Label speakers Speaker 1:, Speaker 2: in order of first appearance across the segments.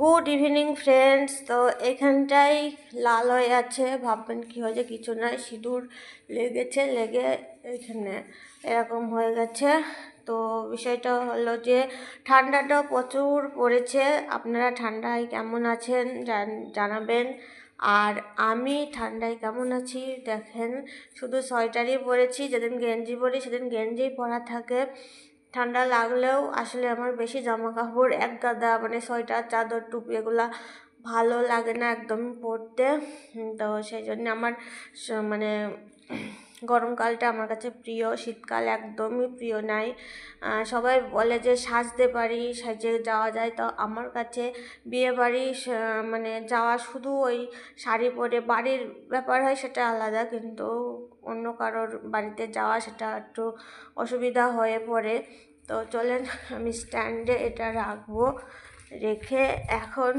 Speaker 1: Good evening friends তো এখানটাই লাল হয়ে আছে। ভাববেন কি হয়েছে? কিছু নয়, সিঁদুর লেগেছে, লেগে এখানে এরকম হয়ে গেছে। তো বিষয়টা হলো যে, ঠান্ডাটা প্রচুর পড়েছে। আপনারা ঠান্ডায় কেমন আছেন জানাবেন। আর আমি ঠান্ডায় কেমন আছি দেখেন, শুধু সোয়েটারই পরেছি, যেদিন গেঞ্জি পরি সেদিন গেঞ্জিই পরা থাকে। ঠান্ডা লাগলেও আসলে আমার বেশি জামা কাপড় এক গাদা মানে সোয়েটার চাদর, টুপি এগুলা ভালো লাগে না একদম পরতে। তো সেই জন্য আমার মানে গরমকালটা আমার কাছে প্রিয়, শীতকাল একদমই প্রিয় নাই। সবাই বলে যে সাজতে পারি, সাজে যাওয়া যায়। তো আমার কাছে বিয়ে বাড়ি মানে যাওয়া শুধু ওই শাড়ি পরে বাড়ির ব্যাপার হয় সেটা আলাদা, কিন্তু অন্য কারোর বাড়িতে যাওয়া সেটা একটু অসুবিধা হয়ে পড়ে। তো চলেন, আমি স্ট্যান্ডে এটা রাখব। রেখে এখন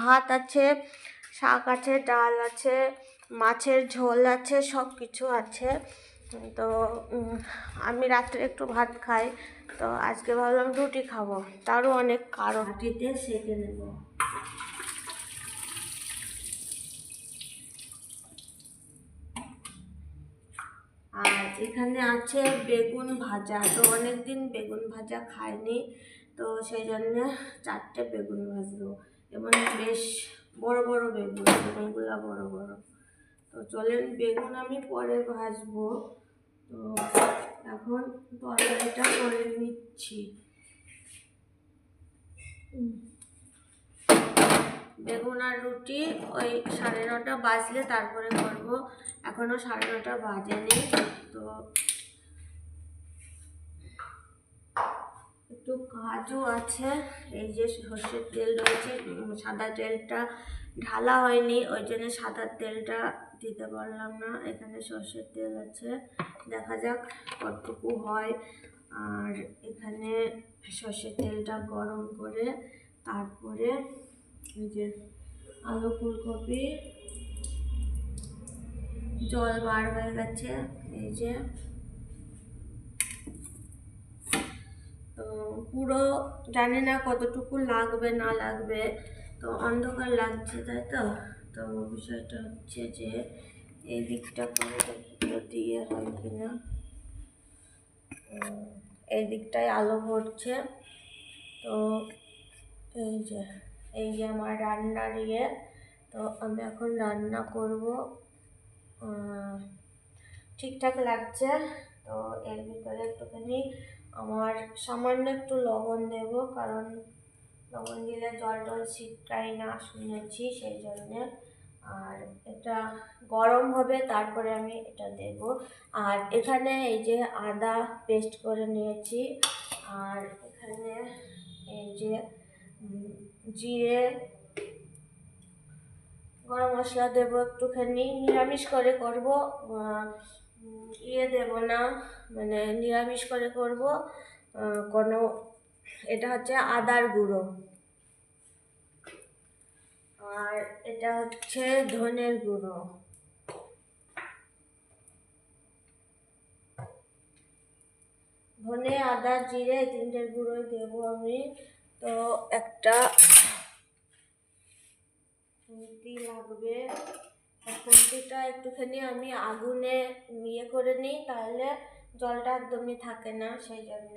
Speaker 1: ভাত আছে, শাক আছে, ডাল আছে মাছের ঝোল আছে সব কিছু আছে। তো আমি রাত্রে একটু ভাত খাই। তো আজকে ভাবলাম রুটি খাব। তারও অনেক কারণ। রুটিতে সেঁকে নেব। আর এখানে আছে বেগুন ভাজা। তো অনেক দিন বেগুন ভাজা খাইনি। তো সেই জন্য চারটে বেগুন ভাজবো। এবং বেশ বড় বড় বেগুন, বেগুনগুলো বড় বড়। তো চলেন, বেগুন আমি পরে ভাজবো। তো এখন তরকারিটা করে নিচ্ছি। বেগুন আর রুটি ওই সাড়ে নটা বাজলে তারপরে করব। এখনও সাড়ে নটা বাজেনি, তো একটু কাজও আছে। এই যে সর্ষের তেল রয়েছে সাদা তেলটা ঢালা হয়নি, ওই জন্য সাদা তেলটা দিতে পারলাম না। এখানে সর্ষের তেল আছে। দেখা যাক কতটুকু হয়। আর এখানে সর্ষের তেলটা গরম করে তারপরে এই যে আলু ফুলকপি, জল বার হয়ে গেছে। এই যে তো পুরো জানি না কতটুকু লাগবে, না লাগবে, তো অন্ধকার লাগছে, তাই তো? তো বিষয়টা হচ্ছে যে এই দিকটা করে ইয়ে হয় কিনা। এই দিকটায় আলো পড়ছে। তো এই যে এই যে আমার রান্নার ইয়ে তো আমি এখন রান্না করব। ঠিকঠাক লাগছে। তো এর ভিতরে একটুখানি আমার সামান্য একটু লবণ দেব, কারণ লবণ দিলে জল টল ছিটকাই না শুনেছি সেই জন্যে। আর এটা গরম হবে, তারপরে আমি এটা দেব। আর এখানে এই যে আদা পেস্ট করে নিয়েছি, আর এখানে এই যে জিরে গরম মশলা দেবো একটুখানি, নিরামিষ করে করব। ইয়ে দেব না মানে নিরামিষ করে করব কোনো, এটা হচ্ছে আদার গুঁড়ো। আর এটা হচ্ছে ধনের গুঁড়ো। ধনে, আদা, জিরে তিনটের গুঁড়োই দেবো আমি। তো একটা লাগবে। আর একটুখানি আমি আগুনে ইয়ে করে নিই তাহলে জলটা একদমই থাকে না সেই জন্য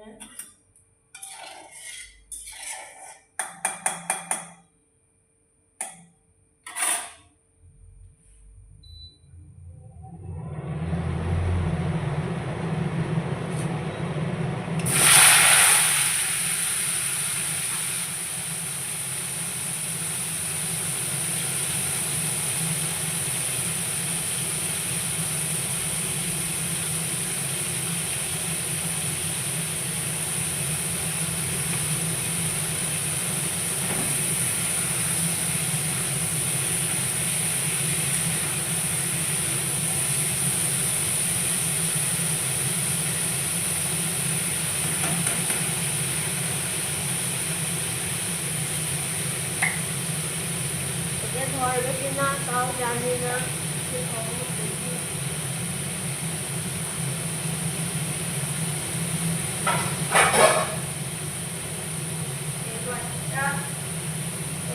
Speaker 1: এটা ধরবে কিনা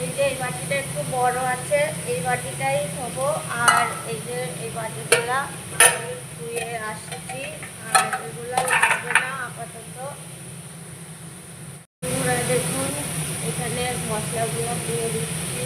Speaker 1: এই যে এই বাটিটা একটু বড় আছে এই বাটিটাই খাব আর এই যে এই বাটিগুলা আমি ধুয়ে আসছি আর এগুলো লাগবে না আপাতত দেখুন, এখানে মশলাগুলো দিয়ে দিচ্ছি।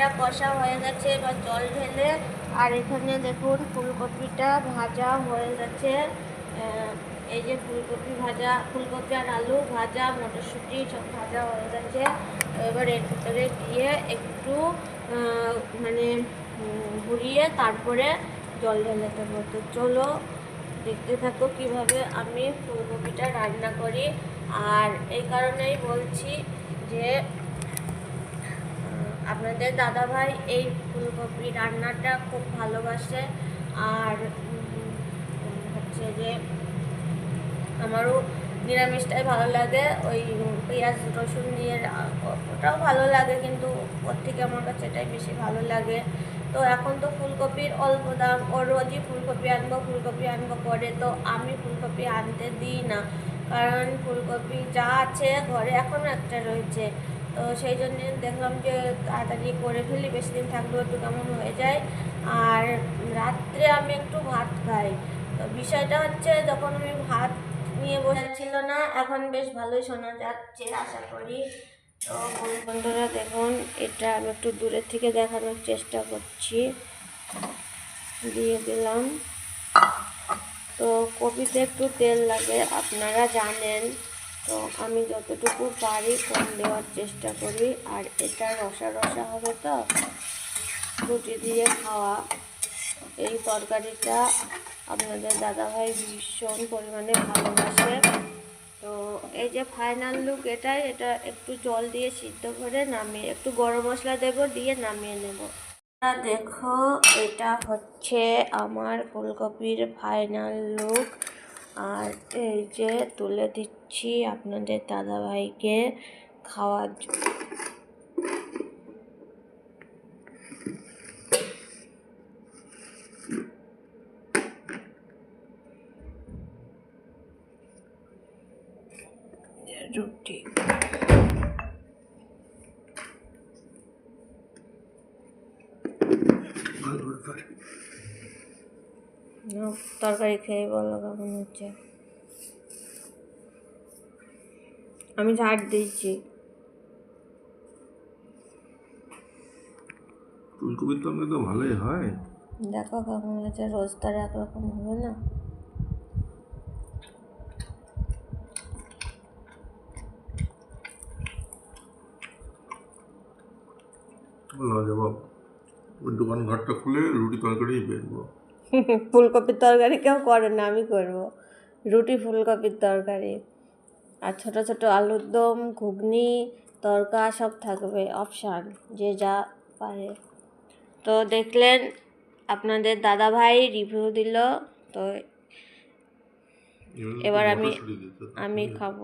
Speaker 1: এটা কষা হয়ে গেছে, এবার জল ঢেলে, আর এখানে দেখুন ফুলকপিটা ভাজা হয়ে গেছে। এই যে ফুলকপি ভাজা, ফুলকপি আর আলু ভাজা, মটরশুঁটি সব ভাজা হয়ে গেছে। এবার এর ভিতরে দিয়ে একটু মানে ঘুরিয়ে তারপরে জল ঢেলে দেবো। তো চলো দেখতে থাকো কীভাবে আমি ফুলকপিটা রান্না করি। আর এই কারণেই বলছি যে আপনাদের দাদাভাই এই ফুলকপি রান্নাটা খুব ভালোবাসে আর হচ্ছে যে আমারও নিরামিষটাই ভালো লাগে। ওই পেঁয়াজ, রসুন দিয়ে ওটাও ভালো লাগে কিন্তু ওর থেকে আমার কাছে এটাই বেশি ভালো লাগে। তো এখন তো ফুলকপির অল্প দাম, ও রোজই ফুলকপি আনব ফুলকপি আনব করে তো আমি ফুলকপি আনতে দিই না। কারণ ফুলকপি যা আছে ঘরে এখনও একটা রয়েছে। তো সেই জন্য দেখলাম যে তাড়াতাড়ি করে ফেলি, বেশি দিন থাকলেও একটু কেমন হয়ে যায়। আর রাত্রে আমি একটু ভাত খাই। তো বিষয়টা হচ্ছে যখন আমি ভাত নিয়ে বসেছিল না, এখন বেশ ভালোই শোনা যাচ্ছে, আশা করি। তো বন্ধু- বন্ধুরা, দেখুন, এটা আমি একটু দূরের থেকে দেখানোর চেষ্টা করছি। দিয়ে দিলাম। তো কপিতে একটু তেল লাগে, আপনারা জানেন। তো আমি যতটুকু পারি কম দেওয়ার চেষ্টা করি, আর এটা রসা রসা হবে তো? রুটি দিয়ে খাওয়া। এই তরকারিটা আপনাদের দাদাভাই ভীষণ পরিমাণে ভালোবাসে। তো এই যে ফাইনাল লুক এটাই, এটা একটু জল দিয়ে সিদ্ধ করে নামিয়ে, একটু গরম মশলা দেবো, দিয়ে নামিয়ে নেব। দেখো, এটা হচ্ছে আমার ফুলকপির ফাইনাল লুক আর এই যে তুলে দিচ্ছি আপনাদের দাদাভাইকে খাওয়ার জন্য। রুটি
Speaker 2: ভালো ব্যাপার
Speaker 1: নাও, তরকারি খেয়ে বলো কেমন হচ্ছে। আমি ঝাড় দিয়েছি।
Speaker 2: ফুলকপির তরকারি তো ভালোই হয়।
Speaker 1: দেখো কেমন হয়েছে রোজ তার একরকম হবে না।
Speaker 2: লাজবাব ওই দোকান ঘরটা খুলে রুটি তরকারি বেরবো
Speaker 1: ফুলকপির তরকারি কেউ করে না আমি করব। রুটি ফুলকপির তরকারি আর ছোট ছোট আলুর দম ঘুগনি তরকা সব থাকবে অপশান যে যা পারে। তো দেখলেন আপনাদের দাদা ভাই রিভিউ দিল তো এবার আমি আমি খাব।